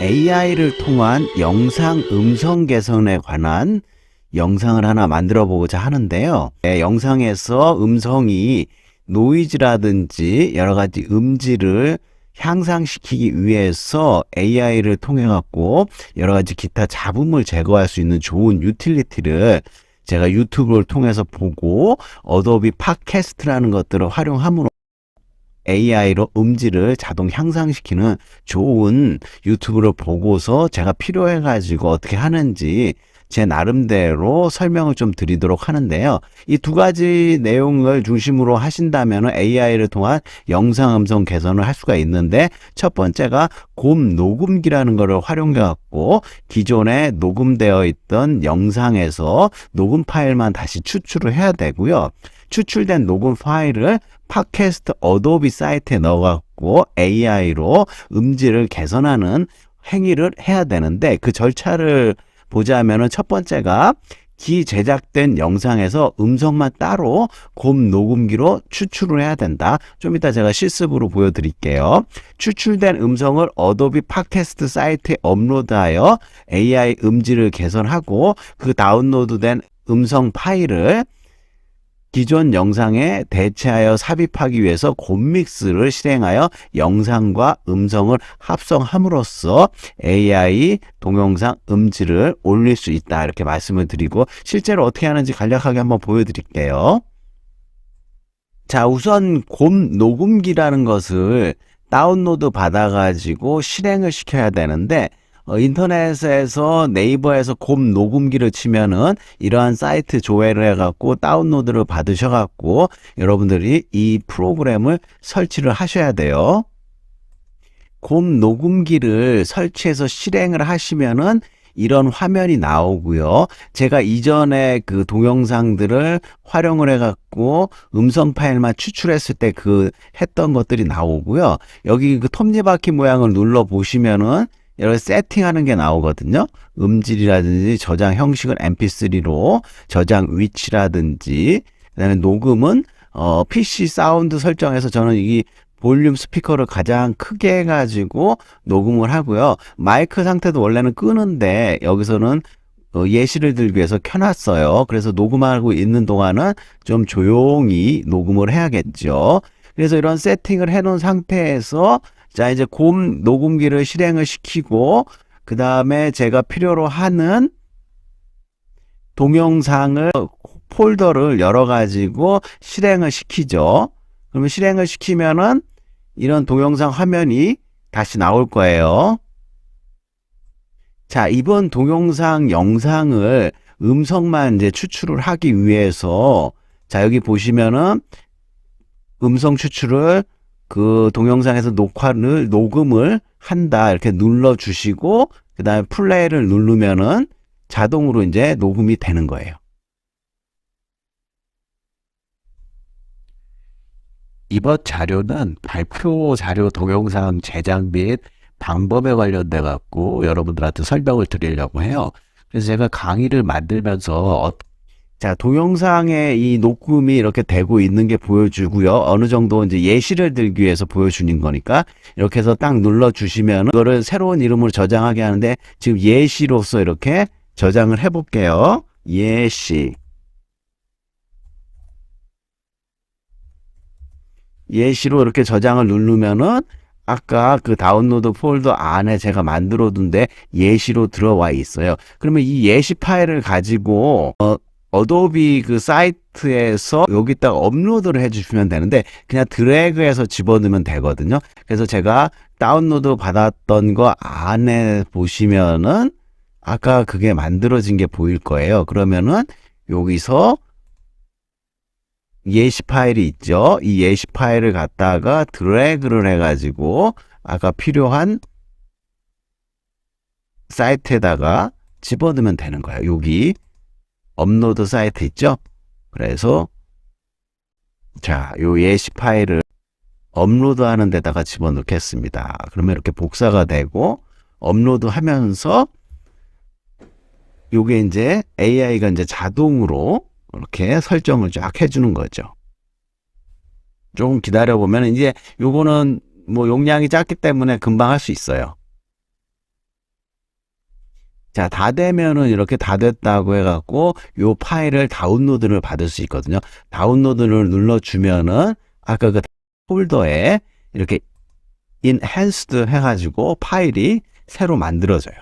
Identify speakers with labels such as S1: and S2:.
S1: AI를 통한 영상 음성 개선에 관한 영상을 하나 만들어 보고자 하는데요. 네, 영상에서 음성이 노이즈라든지 여러 가지 음질을 향상시키기 위해서 AI를 통해 갖고 여러 가지 기타 잡음을 제거할 수 있는 좋은 유틸리티를 제가 유튜브를 통해서 보고 어도비 팟캐스트라는 것들을 활용함으로 AI로 음질을 자동 향상시키는 좋은 유튜브를 보고서 제가 필요해가지고 어떻게 하는지 제 나름대로 설명을 좀 드리도록 하는데요. 이 두 가지 내용을 중심으로 하신다면 AI를 통한 영상 음성 개선을 할 수가 있는데 첫 번째가 곰 녹음기라는 것을 활용해 갖고 기존에 녹음되어 있던 영상에서 녹음 파일만 다시 추출을 해야 되고요. 추출된 녹음 파일을 팟캐스트 어도비 사이트에 넣어갖고 AI로 음질을 개선하는 행위를 해야 되는데 그 절차를 보자면은 첫 번째가 기 제작된 영상에서 음성만 따로 곰 녹음기로 추출을 해야 된다. 좀 이따 제가 실습으로 보여드릴게요. 추출된 음성을 어도비 팟캐스트 사이트에 업로드하여 AI 음질을 개선하고 그 다운로드된 음성 파일을 기존 영상에 대체하여 삽입하기 위해서 곰믹스를 실행하여 영상과 음성을 합성함으로써 AI 동영상 음질을 올릴 수 있다 이렇게 말씀을 드리고 실제로 어떻게 하는지 간략하게 한번 보여드릴게요. 자 우선 곰 녹음기라는 것을 다운로드 받아가지고 실행을 시켜야 되는데 어, 인터넷에서 네이버에서 곰 녹음기를 치면은 이러한 사이트 조회를 해갖고 다운로드를 받으셔갖고 여러분들이 이 프로그램을 설치를 하셔야 돼요. 곰 녹음기를 설치해서 실행을 하시면은 이런 화면이 나오고요. 제가 이전에 그 동영상들을 활용을 해갖고 음성 파일만 추출했을 때 그 했던 것들이 나오고요. 여기 그 톱니바퀴 모양을 눌러 보시면은 여러 세팅하는 게 나오거든요. 음질이라든지 저장 형식은 mp3로 저장 위치라든지 그다음에 녹음은 어 PC 사운드 설정해서 저는 이 볼륨 스피커를 가장 크게 해가지고 녹음을 하고요. 마이크 상태도 원래는 끄는데 여기서는 어, 예시를 들기 위해서 켜놨어요. 그래서 녹음하고 있는 동안은 좀 조용히 녹음을 해야겠죠. 그래서 이런 세팅을 해놓은 상태에서 자, 이제 곰 녹음기를 실행을 시키고, 그 다음에 제가 필요로 하는 동영상을 폴더를 열어가지고 실행을 시키죠. 그러면 실행을 시키면은 이런 동영상 화면이 다시 나올 거예요. 자, 이번 동영상 영상을 음성만 이제 추출을 하기 위해서 자, 여기 보시면은 음성 추출을 그 동영상에서 녹화를 녹음을 한다 이렇게 눌러 주시고 그다음에 플레이를 누르면은 자동으로 이제 녹음이 되는 거예요. 이번 자료는 발표 자료 동영상 제작 및 방법에 관련돼 갖고 여러분들한테 설명을 드리려고 해요. 그래서 제가 강의를 만들면서 어, 자, 동영상에 이 녹음이 이렇게 되고 있는 게 보여주고요. 어느 정도 이제 예시를 들기 위해서 보여주는 거니까 이렇게 해서 딱 눌러 주시면 이거를 새로운 이름으로 저장하게 하는데 지금 예시로서 이렇게 저장을 해 볼게요. 예시. 예시로 이렇게 저장을 누르면은 아까 그 다운로드 폴더 안에 제가 만들어 둔데 예시로 들어와 있어요. 그러면 이 예시 파일을 가지고 어, 어도비 그 사이트에서 여기다가 업로드를 해주시면 되는데 그냥 드래그해서 집어넣으면 되거든요. 그래서 제가 다운로드 받았던 거 안에 보시면은 아까 그게 만들어진 게 보일 거예요. 그러면은 여기서 예시 파일이 있죠. 이 예시 파일을 갖다가 드래그를 해가지고 아까 필요한 사이트에다가 집어넣으면 되는 거예요. 여기 업로드 사이트 있죠? 그래서 자, 요 예시 파일을 업로드 하는 데다가 집어넣겠습니다. 그러면 이렇게 복사가 되고 업로드 하면서 요게 이제 AI가 이제 자동으로 이렇게 설정을 쫙 해주는 거죠. 조금 기다려 보면 이제 요거는 뭐 용량이 작기 때문에 금방 할 수 있어요. 자, 다 되면은 이렇게 다 됐다고 해갖고 요 파일을 다운로드를 받을 수 있거든요. 다운로드를 눌러주면은 아까 그 폴더에 이렇게 enhanced 해가지고 파일이 새로 만들어져요.